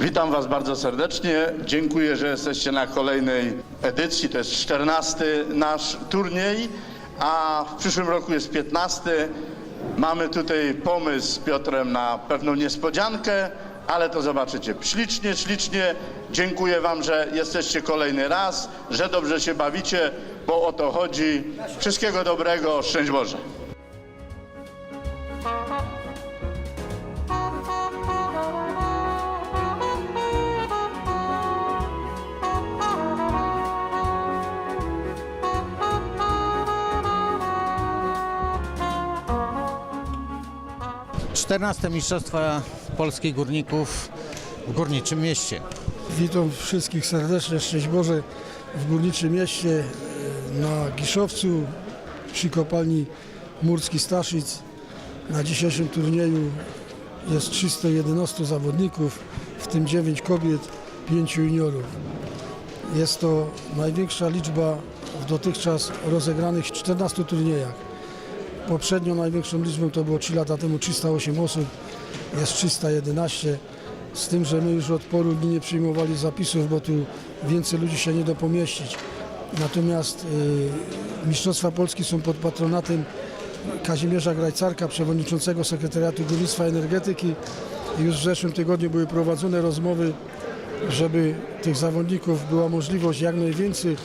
Witam Was bardzo serdecznie. Dziękuję, że jesteście na kolejnej edycji. To jest 14 nasz turniej, a w przyszłym roku jest 15. Mamy tutaj pomysł z Piotrem na pewną niespodziankę, ale to zobaczycie. Ślicznie, ślicznie. Dziękuję Wam, że jesteście kolejny raz, że dobrze się bawicie, bo o to chodzi. Wszystkiego dobrego. Szczęść Boże. Czternaste Mistrzostwa Polskich Górników w Górniczym Mieście. Witam wszystkich serdecznie, szczęść Boże w Górniczym Mieście e, na Giszowcu przy kopalni Murski Staszic. Na dzisiejszym turnieju jest 311 zawodników, w tym 9 kobiet, 5 juniorów. Jest to największa liczba w dotychczas rozegranych 14 turniejach. Poprzednią największą liczbą to było 3 lata temu 308 osób, jest 311. Z tym, że my już od poru dni nie przyjmowali zapisów, bo tu więcej ludzi się nie da pomieścić. Natomiast y, Mistrzostwa Polski są pod patronatem Kazimierza Grajcarka, przewodniczącego Sekretariatu Górnictwa Energetyki. Już w zeszłym tygodniu były prowadzone rozmowy, żeby tych zawodników była możliwość jak najwięcej.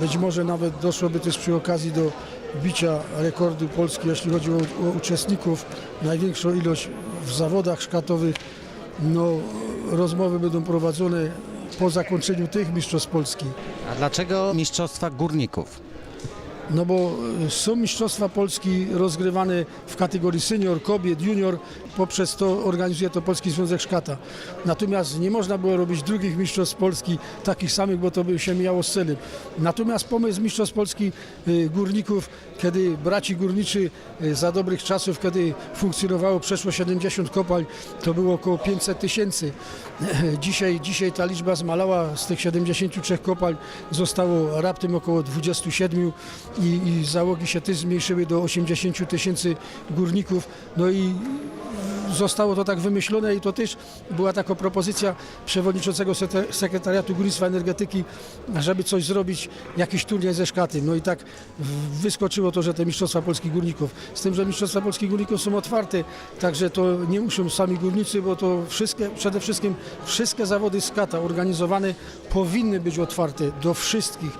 Być może nawet doszłoby też przy okazji do bicia rekordu Polski, jeśli chodzi o, o uczestników, największą ilość w zawodach szkatowych. No, rozmowy będą prowadzone po zakończeniu tych Mistrzostw Polski. A dlaczego Mistrzostwa Górników? No bo y, są Mistrzostwa Polski rozgrywane w kategorii senior, kobiet, junior. Poprzez to organizuje to Polski Związek Szkata. Natomiast nie można było robić drugich Mistrzostw Polski takich samych, bo to by się miało z celem. Natomiast pomysł Mistrzostw Polski y, Górników, kiedy braci górniczy y, za dobrych czasów, kiedy funkcjonowało przeszło 70 kopalń, to było około 500 tysięcy. Dzisiaj, dzisiaj ta liczba zmalała, z tych 73 kopalń zostało raptem około 27 i, i załogi się też zmniejszyły do 80 tysięcy górników. No i zostało to tak wymyślone i to też była taka propozycja przewodniczącego sekre- Sekretariatu Górnictwa Energetyki, żeby coś zrobić, jakiś turniej ze szkaty. No i tak wyskoczyło to, że te Mistrzostwa Polskich Górników. Z tym, że Mistrzostwa Polskich Górników są otwarte, także to nie muszą sami górnicy, bo to wszystkie, przede wszystkim wszystkie zawody skata organizowane powinny być otwarte do wszystkich.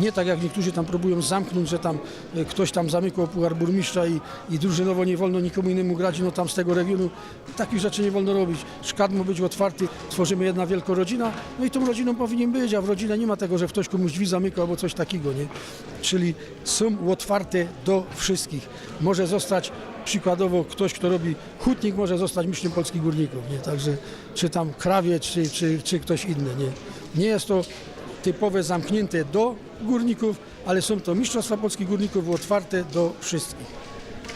Nie tak jak niektórzy tam próbują zamknąć, że tam e, ktoś tam zamykał puchar burmistrza i, i drużynowo nie wolno nikomu innemu grać, no tam z tego regionu takich rzeczy nie wolno robić. Szkat ma być otwarty, tworzymy jedna wielka rodzina, no i tą rodziną powinien być, a w rodzinie nie ma tego, że ktoś komuś drzwi zamyka albo coś takiego, nie? Czyli są otwarte do wszystkich. Może zostać przykładowo ktoś, kto robi hutnik, może zostać mistrzem polskich górników, nie? Także czy tam krawiec, czy, czy, czy ktoś inny, nie? Nie jest to typowe zamknięte do górników, ale są to mistrzostwa polskich górników otwarte do wszystkich.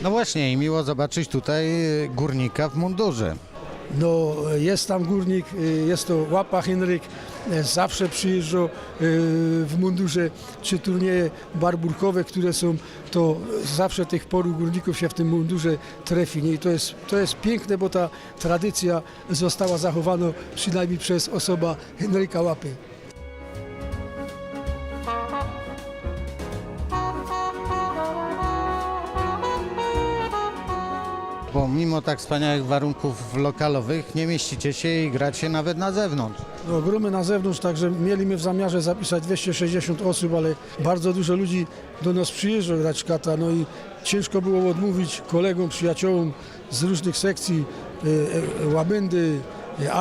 No właśnie i miło zobaczyć tutaj górnika w mundurze. No, jest tam górnik, y, jest to Łapa Henryk, y, zawsze przyjeżdża y, w mundurze, czy turnieje barburkowe, które są, to zawsze tych poru górników się w tym mundurze trefi. I to jest, to jest piękne, bo ta tradycja została zachowana przynajmniej przez osoba Henryka Łapy. Bo mimo tak wspaniałych warunków lokalowych nie mieścicie się i gracie nawet na zewnątrz. No, na zewnątrz, także mieliśmy w zamiarze zapisać 260 osób, ale bardzo dużo ludzi do nas przyjeżdża grać szkata, no i ciężko było odmówić kolegom, przyjaciołom z różnych sekcji, e, e, Łabędy, e,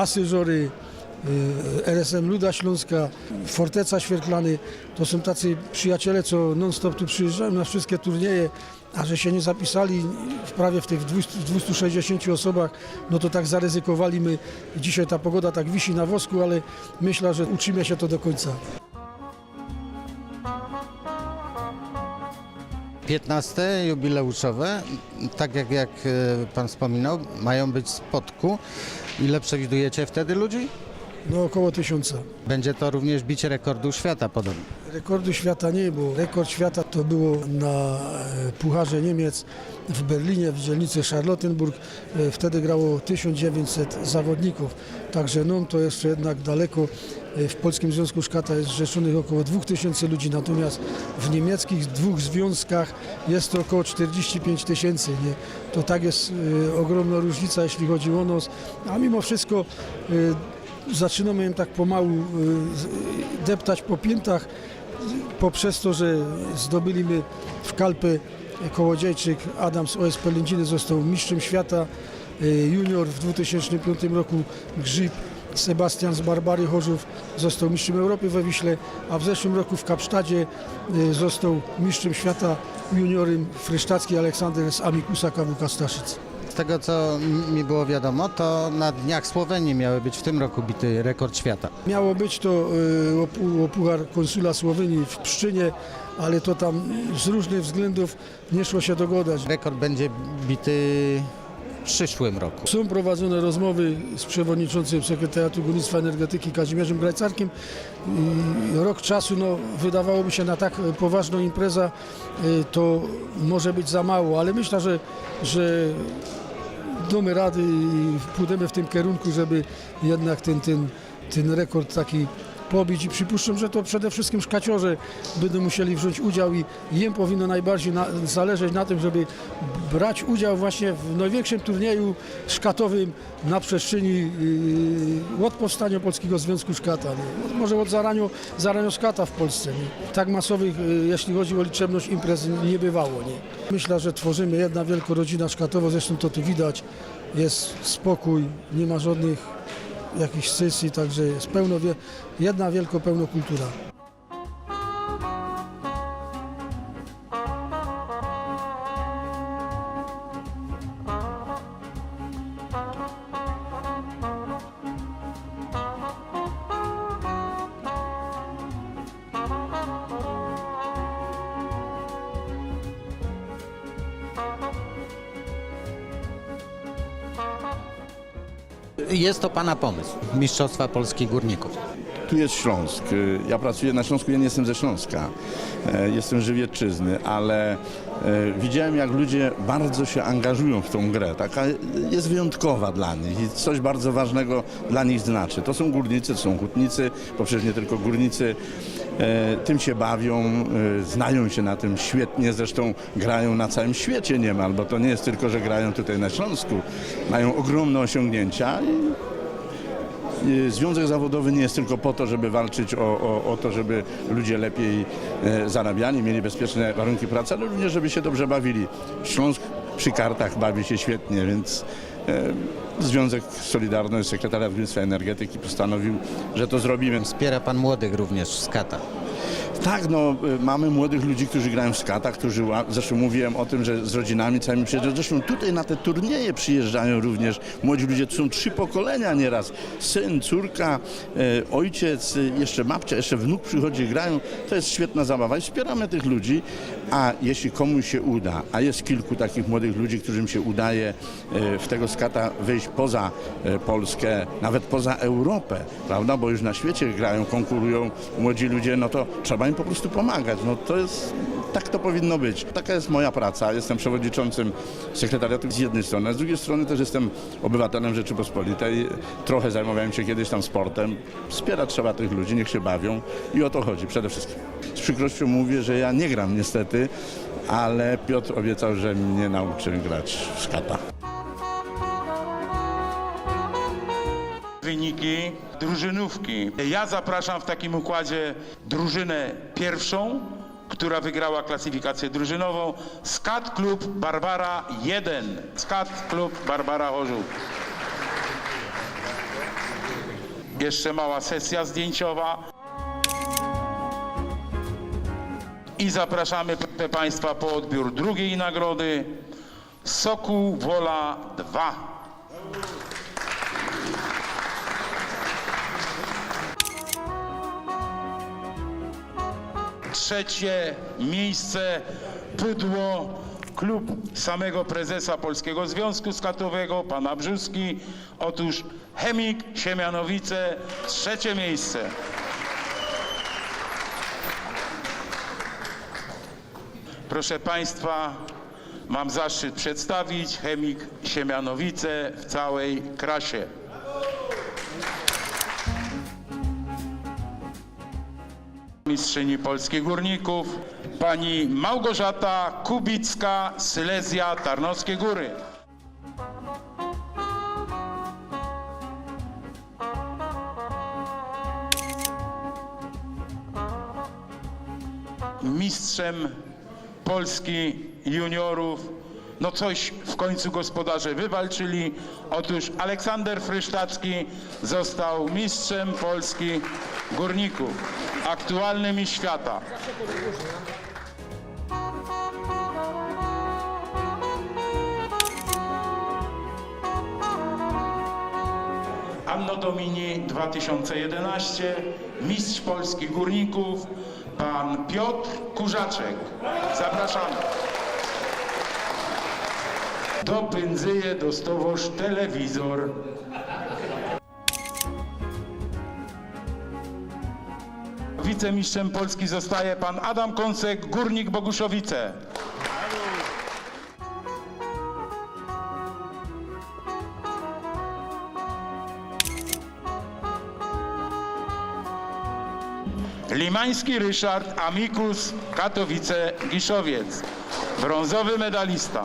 RSM Luda Śląska, Forteca Świerklany. To są tacy przyjaciele, co non-stop tu przyjeżdżają na wszystkie turnieje, a że się nie zapisali w prawie w tych 200, 260 osobach, no to tak zaryzykowali my. Dzisiaj ta pogoda tak wisi na wosku, ale myślę, że uczymy się to do końca. 15 jubileuszowe, tak jak, jak e, Pan wspominał, mają być w Spodku. Ile przewidujecie wtedy ludzi? No około tysiąca. Będzie to również bicie rekordu świata podobno. Rekordu świata nie było. Rekord świata to było na e, Pucharze Niemiec w Berlinie, w dzielnicy Charlottenburg. E, Wtedy grało 1900 zawodników. Także no, to jeszcze jednak daleko. E, W Polskim Związku Szkata jest zrzeszonych około 2000 ludzi, natomiast w niemieckich dwóch związkach jest to około 45 tysięcy. nie? To tak jest ogromna różnica, jeśli chodzi o nos. A mimo wszystko zaczynamy ją tak pomału e, z- deptać po piętach poprzez to, że zdobyliśmy w Kalpy Kołodziejczyk Adam z OSP Lędziny został mistrzem świata y, junior w 2005 roku Grzyb Sebastian z Barbary Chorzów został mistrzem Europy we Wiśle, a w zeszłym roku w Kapsztadzie y, został mistrzem świata juniorem Frysztacki Aleksander z Amikusa KWK Staszyc. Z tego co mi było wiadomo, to na Dniach Słowenii miały być w tym roku bity rekord świata. Miało być to y, o pu- o Puchar Konsula Słowenii w Pszczynie, ale to tam z różnych względów nie szło się dogodać. Rekord będzie bity przyszłym roku. Są prowadzone rozmowy z przewodniczącym Sekretariatu Górnictwa Energetyki Kazimierzem Grajcarkiem. Rok czasu, no, wydawałoby się na tak poważną imprezę, y, to może być za mało, ale myślę, że, że damy rady i pójdziemy w tym kierunku, żeby jednak ten, ten, ten rekord taki pobić i przypuszczam, że to przede wszystkim szkaciorze będą musieli wziąć udział i im powinno najbardziej na, zależeć na tym, żeby brać udział właśnie w największym turnieju szkatowym na przestrzeni yy, od powstania Polskiego Związku Szkata. Nie? Może od zaraniu, zaraniu skata w Polsce. Nie? Tak masowych, yy, jeśli chodzi o liczebność imprez, nie bywało. Nie? Myślę, że tworzymy jedna wielka rodzina szkatowa, zresztą to tu widać. Jest spokój, nie ma żadnych jakichś sesji, także jest pełno, jedna wielka pełno Jest to Pana pomysł, Mistrzostwa Polskich Górników. Tu jest Śląsk. Ja pracuję na Śląsku, ja nie jestem ze Śląska. E, Jestem z Żywiecczyzny, ale e, widziałem jak ludzie bardzo się angażują w tą grę. Taka jest wyjątkowa dla nich i coś bardzo ważnego dla nich znaczy. To są górnicy, to są hutnicy, bo nie tylko górnicy. E, Tym się bawią, e, znają się na tym świetnie, zresztą grają na całym świecie niemal, bo to nie jest tylko, że grają tutaj na Śląsku. Mają ogromne osiągnięcia Związek zawodowy nie jest tylko po to, żeby walczyć o, o, o to, żeby ludzie lepiej e, zarabiali, mieli bezpieczne warunki pracy, ale również, żeby się dobrze bawili. Śląsk przy kartach bawi się świetnie, więc Związek Solidarność, Sekretariat i Energetyki postanowił, że to zrobimy. Wspiera Pan młodych również z kata. Tak, no y, mamy młodych ludzi, którzy grają w skatach, którzy, zresztą mówiłem o tym, że z rodzinami całymi przyjeżdżają. Zresztą tutaj na te turnieje przyjeżdżają również młodzi ludzie, to są trzy pokolenia nieraz. Syn, córka, e, ojciec, y, jeszcze babcia, jeszcze wnuk przychodzi, grają. To jest świetna zabawa i wspieramy tych ludzi, a jeśli komuś się uda, a jest kilku takich młodych ludzi, którym się udaje w tego skata wyjść poza Polskę, nawet poza Europę, prawda, bo już na świecie grają, konkurują młodzi ludzie, no to trzeba im po prostu pomagać. No to jest, tak to powinno być. Taka jest moja praca. Jestem przewodniczącym sekretariatu z jednej strony, a z drugiej strony też jestem obywatelem Rzeczypospolitej. Trochę zajmowałem się kiedyś tam sportem. Wspierać trzeba tych ludzi, niech się bawią i o to chodzi przede wszystkim. Z przykrością mówię, że ja nie gram niestety, ale Piotr obiecał, że mnie nauczy grać w skata. Wyniki drużynówki. Ja zapraszam w takim układzie drużynę pierwszą, która wygrała klasyfikację drużynową. Skat Klub Barbara 1. Skat Klub Barbara Chorzów. Jeszcze mała sesja zdjęciowa. I zapraszamy Państwa po odbiór drugiej nagrody. Sokół Wola 2. Trzecie miejsce pudło klub samego prezesa Polskiego Związku Skatowego, pana Brzuski. Otóż Chemik Siemianowice, trzecie miejsce. Proszę Państwa, mam zaszczyt przedstawić Chemik Siemianowice w całej krasie. Mistrzyni Polskich Górników, pani Małgorzata Kubicka, Sylezja, Tarnowskie Góry. Mistrzem Polski juniorów. No coś w końcu gospodarze wywalczyli. Otóż Aleksander Frysztacki został mistrzem Polski górników, aktualny mistrz świata. Anno Domini 2011, mistrz polskich górników, pan Piotr Kurzaczek. Zapraszamy. Do Pędzyje dostowoż telewizor. Wicemistrzem Polski zostaje pan Adam Kąsek, Górnik Boguszowice. Limański Ryszard, Amikus, Katowice, Giszowiec. Brązowy medalista.